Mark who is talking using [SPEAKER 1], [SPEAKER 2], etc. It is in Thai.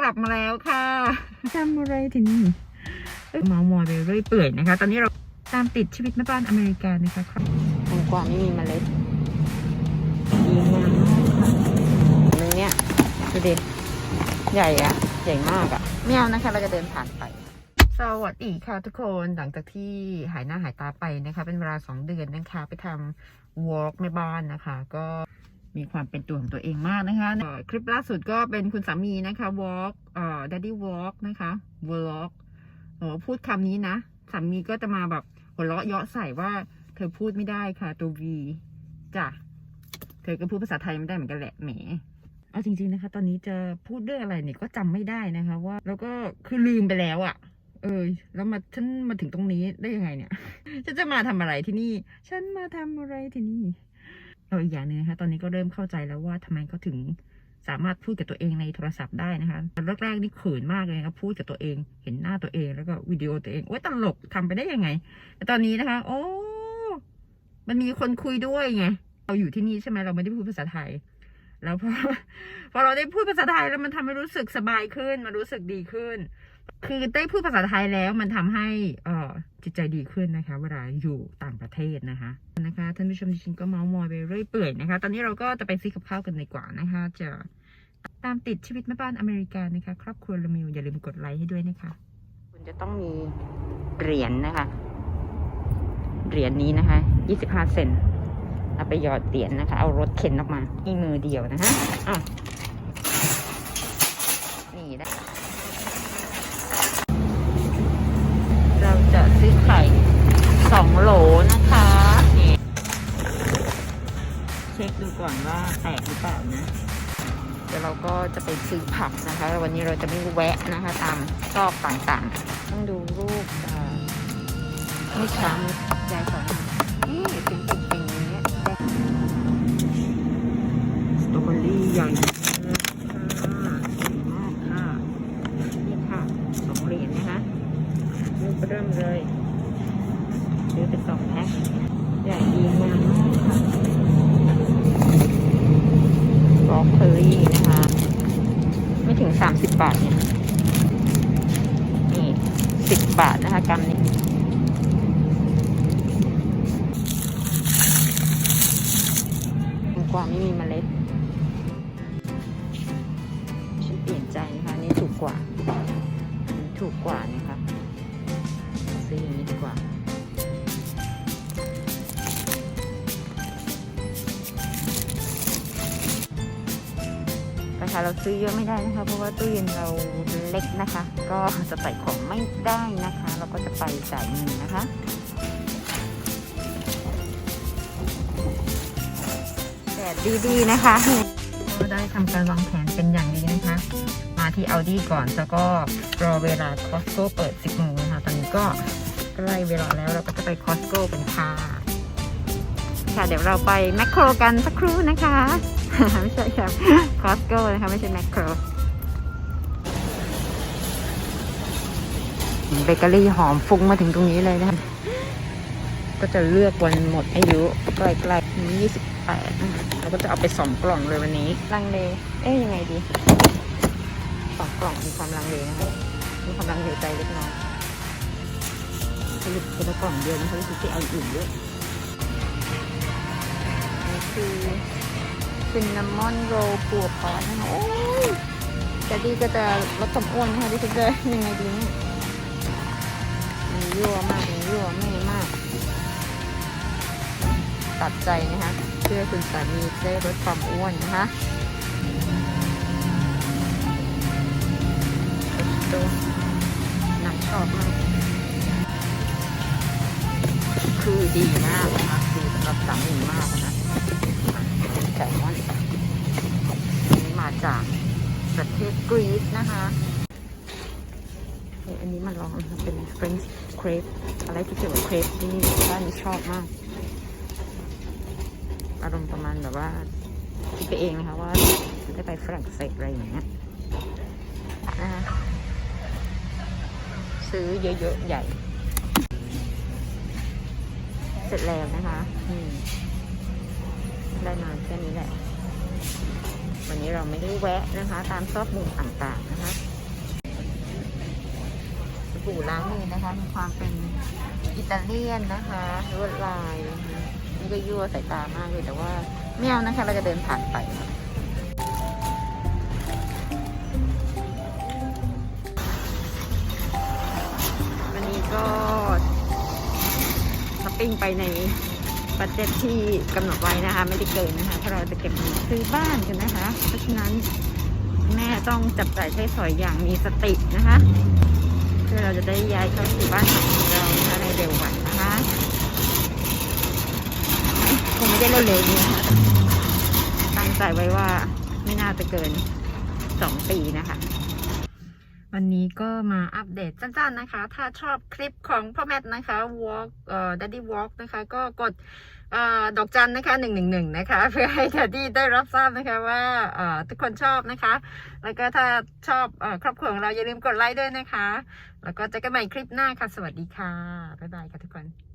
[SPEAKER 1] กลับมาแล้วค่ะทำอะไรที่นี่เมาส์มอยไปเรื่อยเปื่อยนะคะ ตอนนี้เราตามติดชีวิตแม่บ้านอเมริกันนะคะครับแตงกวาไม่มีเมล็ดดีงามมากค่ะนึงเนี่ยดูดิใหญ่อะใหญ่มากอะไม่เอานะคะ เราจะเดินผ่านไป สวัสดีค่ะทุกคนหลังจากที่หายหน้าหายตาไปนะคะ เป็นเวลาสองเดือนนะคะ ไปทำ walk ในบ้านนะคะ ก็ มีความเป็นตัวของตัวเองมากนะคะ คลิปล่าสุดก็เป็นคุณสามีนะคะ walk เอ่อ daddy walk นะคะ vlog โอ้พูดคำนี้นะ สามีก็จะมาแบบหัวเราะเยาะใส่ว่าเธอพูดไม่ได้ค่ะ ตัว V จ้ะ เธอก็พูดภาษาไทยไม่ได้เหมือนกันแหละแหม เอาจริง ๆนะคะ ตอนนี้จะพูดเรื่องอะไรเนี่ยก็จำไม่ได้นะคะ ว่า แล้วก็คือลืมไปแล้วอะ่ะ เออ แล้วมาฉันมาถึงตรงนี้ได้ยังไงเนี่ย ฉันจะมาทำอะไรที่นี่ ฉันมาทำอะไรที่นี่ เอออีกอย่างหนึงนะคะ ตอนนี้ก็เริ่มเข้าใจแล้วว่าทำไมเขาถึงสามารถพูดกับตัวเองในโทรศัพท์ได้นะคะตอนแรกๆนี่เขินมากเลยนะครับพูดกับตัวเอง เห็นหน้าตัวเองแล้วก็วิดีโอตัวเองโอ้ยตลกทำไปได้ยังไง แต่ตอนนี้นะคะ โอ้ มันมีคนคุยด้วยไง เราอยู่ที่นี่ใช่ไหมเราไม่ได้พูดภาษาไทย แล้วพอพอเราได้พูดภาษาไทยแล้วมันทำให้รู้สึกสบายขึ้น มันรู้สึกดีขึ้น คือได้พูดภาษาไทยแล้วมันทำให้เอ่อจิตใจดีขึ้นนะคะ เวลาอยู่ต่างประเทศนะคะนะคะท่านผู้ชมดิฉันก็เมาส์มอยไปเรื่อยเปื่อยนะคะ ตอนนี้เราก็จะไปซื้อกับข้าวกันดีกว่านะคะ จะตามติดชีวิตแม่บ้านอเมริกันนะคะ ครอบครัวละมิวอย่าลืมกดไลค์ให้ด้วยนะคะ คุณจะต้องมีเหรียญนะคะ เหรียญนี้นะคะ 25 เซนเอาไปหยอดเหรียญนะคะ เอารถเข็นออกมาอีมือเดียวนะคะอะนี่นะเราจะซื้อไข่ สองโหลนะคะนี่เช็คดูก่อนว่าแตกหรือเปล่านะ เดี๋ยวเราก็จะไปซื้อผักนะคะ วันนี้เราจะไม่แวะนะคะ ตามซอกต่างๆ ต้องดูรูปอ่าไม่ช้ำปักใจก่อนนะนี่เป็นเป็นเป็นอย่างเงี้ยสตรอเบอรี่ใหญ่มากค่ะใหญ่มากค่ะนี่ค่ะสองเหรียญนะคะรูปเริ่มเลยซื้อ ไปสองแพ็คใหญ่ดีงามมากค่ะบรอกโคลีนะคะ ไม่ถึงสามสิบบาทเนี่ยนี่สิบบาทนะคะกรัมนี้กว่าไม่มีเมล็ดฉันเปลี่ยนใจนะคะนี่ถูกกว่า ถูกกว่านะคะซื้ออย่างนี้ เราซื้อเยอะไม่ได้นะคะ เพราะว่าตู้เย็นเราเล็กนะคะ ก็จะใส่ของไม่ได้นะคะ เราก็จะไปจ่ายเงินนะคะแดดดีๆนะคะก็ได้ทำการวางแผนเป็นอย่างดีนะคะ มาที่ Audi ก่อนแล้วก็รอเวลา Costco เปิด 10โมงนะคะ ตอนนี้ก็ใกล้เวลาแล้วเราก็จะไป Costco เป็นค่ะค่ะเดี๋ยวเราไปแมคโครกันสักครู่นะคะ ไม่ใช่ครับ Costco นะคะไม่ใช่แมคโครเบเกอรี่หอมฟุ้งมาถึงตรงนี้เลยนะคะก็จะเลือกวันหมดอายุใกล้ๆนี้28นะคะเราก็จะเอาไปสองกล่องเลยวันนี้ลังเลเอ๊ยยังไงดีสองกล่องมีความลังเลนะคะมีความลังเลใจเล็กน้อยสรุปคนละกล่องเดียวนะคะรู้สึกที่เอาอื่นเยอะนี่คือ ซินนามอนโรลปัวพอสนะคะโอ้ยแต่ดีก็จะลดความอ้วนนะคะดิฉันจะยังไงดีเนี่ยมันยั่วมากมันยั่วไม่มาก ตัดใจนะคะเพื่อคุณสามีจะได้ลดความอ้วนนะคะตัวหนักชอบมากคือดีมากนะคะดีสำหรับสามีมากนะคะ ไก่มอนอันนี้มาจากประเทศกรีซนะคะเฮ้ยอันนี้มาลองเป็น French crepe อะไรที่เกี่ยวกับเครปที่บ้านนี้ชอบมาก อารมณ์ประมาณแบบว่าคิดไปเองนะคะว่าจะได้ไปฝรั่งเศสอะไรอย่างเงี้ยนะคะซื้อเยอะๆใหญ่ เสร็จแล้วนะคะอืม ได้มาแค่นี้แหละ วันนี้เราไม่ได้แวะนะคะ ตามซอกมุมต่างๆนะคะบู่ล้างมือนะคะ มีความเป็นอิตาเลียนนะคะลวดลายนะคะนี่ก็ยั่วสายตามากเลยแต่ว่าไม่เอานะคะ เราจะเดินผ่านไปค่ะวันนี้ก็ช้อปปิ้งไปใน บัตเจ็ตที่กำหนดไว้นะคะ ไม่ได้เกินนะคะเพราะเราจะเก็บเงินซื้อบ้านกันนะคะ เพราะฉะนั้นแม่ต้องจับจ่ายใช้สอยอย่างมีสตินะคะเพื่อเราจะได้ย้ายเข้าสู่บ้านของเรานะคะในเร็ววันนะคะคงไม่ได้เร็วๆนี้นะคะตั้งใจไว้ว่าไม่น่าจะเกินสองปีนะคะ วันนี้ก็มาอัปเดตสั้นๆนะคะ ถ้าชอบคลิปของพ่อแมทนะคะ walk เอ่อ daddy walk นะคะ ก็กดเอ่อดอกจันนะคะหนึ่งหนึ่งหนึ่งนะคะ เพื่อให้ daddy ได้รับทราบนะคะว่าเอ่อทุกคนชอบนะคะ แล้วก็ถ้าชอบเออครอบครัวของเราอย่าลืมกดไลค์ด้วยนะคะ แล้วก็เจอกันใหม่คลิปหน้าค่ะ สวัสดีค่ะ บ๊ายบายค่ะทุกคน